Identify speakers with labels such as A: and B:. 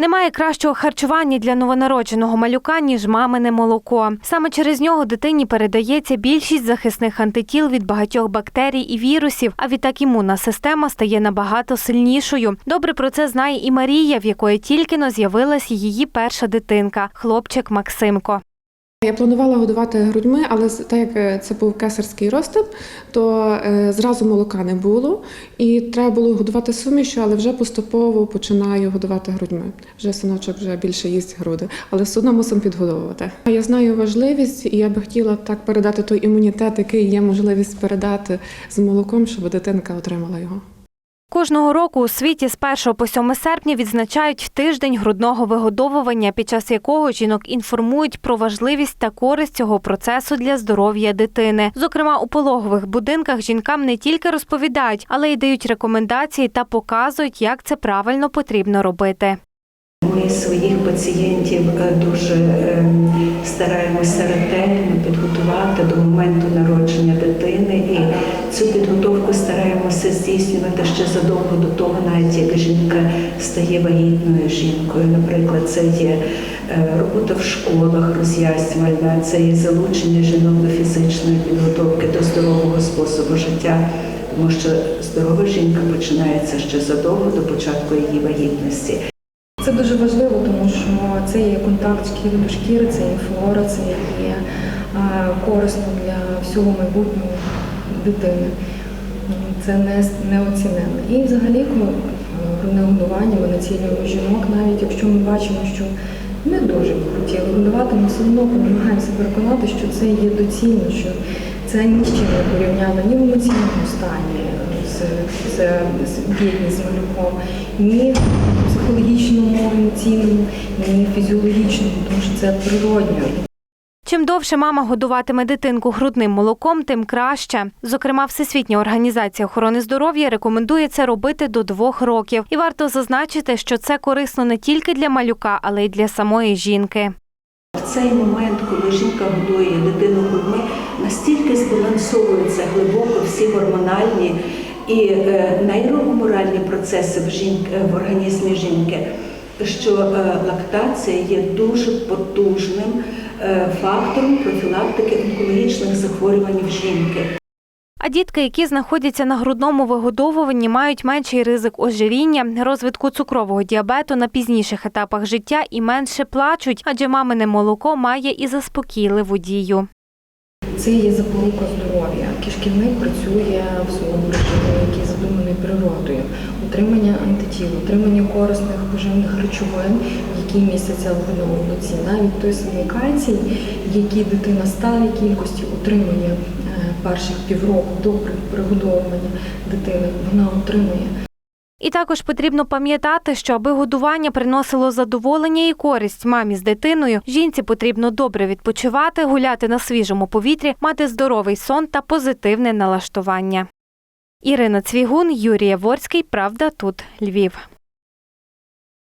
A: Немає кращого харчування для новонародженого малюка, ніж мамине молоко. Саме через нього дитині передається більшість захисних антитіл від багатьох бактерій і вірусів, а відтак імунна система стає набагато сильнішою. Добре про це знає і Марія, в якої тільки но з'явилась її перша дитинка, хлопчик Максимко.
B: Я планувала годувати грудьми, але так як е, це був кесарський розтин, то е, зразу молока не було, і треба було годувати сумішю, але вже поступово починаю годувати грудьми. Вже синочок вже більше їсть груди, але все одно мусимо підгодовувати. Я знаю важливість, і я би хотіла так передати той імунітет, який є можливість передати з молоком, щоб дитинка отримала його.
A: Кожного року у світі з 1 по 7 серпня відзначають тиждень грудного вигодовування, під час якого жінок інформують про важливість та користь цього процесу для здоров'я дитини. Зокрема, у пологових будинках жінкам не тільки розповідають, але й дають рекомендації та показують, як це правильно потрібно робити.
C: Ми своїх пацієнтів е, дуже е, стараємося ретельно підготувати до моменту народження дитини, і здійснювати ще задовго до того, навіть як жінка стає вагітною жінкою. Наприклад, це є е, робота в школах роз'яснювальна, це є залучення жінок до фізичної підготовки, до здорового способу життя. Тому що здорова жінка починається ще задовго до початку її вагітності.
D: Це дуже важливо, тому що це є контакт шкіри до шкіри, це є флора, це є е, корисно для всього майбутнього дитини. Це не, неоціненно. І взагалі, е, грудне годування ми націлюємо жінок, навіть якщо ми бачимо, що не дуже б хотіли годувати, ми все одно намагаємося переконати, що це є доцільно, що це ні з чим не порівняно ні в емоційному стані з, з, з бідність з малюком, ні в психологічному, емоційному, ні в фізіологічному, тому що це природньо.
A: Чим довше мама годуватиме дитинку грудним молоком, тим краще. Зокрема, Всесвітня організація охорони здоров'я рекомендує це робити до двох років. І варто зазначити, що це корисно не тільки для малюка, але й для самої жінки.
C: В цей момент, коли жінка годує дитину грудьми, настільки збалансовуються глибоко всі гормональні і е, нейроморальні процеси в, жінки, в організмі жінки, що е, лактація є дуже потужним е, фактором профілактики онкологічних захворювань в жінки.
A: А дітки, які знаходяться на грудному вигодовуванні, мають менший ризик ожиріння, розвитку цукрового діабету на пізніших етапах життя і менше плачуть, адже мамине молоко має і заспокійливу дію.
D: Це є запорука здоров'я. Кишківник працює в своєму режимі, який задуманий природою. Утримання антитіл, утримання корисних поживних речовин, які містяться в грудному. Навіть той самий кальцій, який дитина сталій кількості отримує е, перших півроку до пригодовування дитини, вона отримує.
A: І також потрібно пам'ятати, що аби годування приносило задоволення і користь мамі з дитиною, жінці потрібно добре відпочивати, гуляти на свіжому повітрі, мати здоровий сон та позитивне налаштування. Ірина Цвігун, Юрій Ворський. Правда, тут Львів.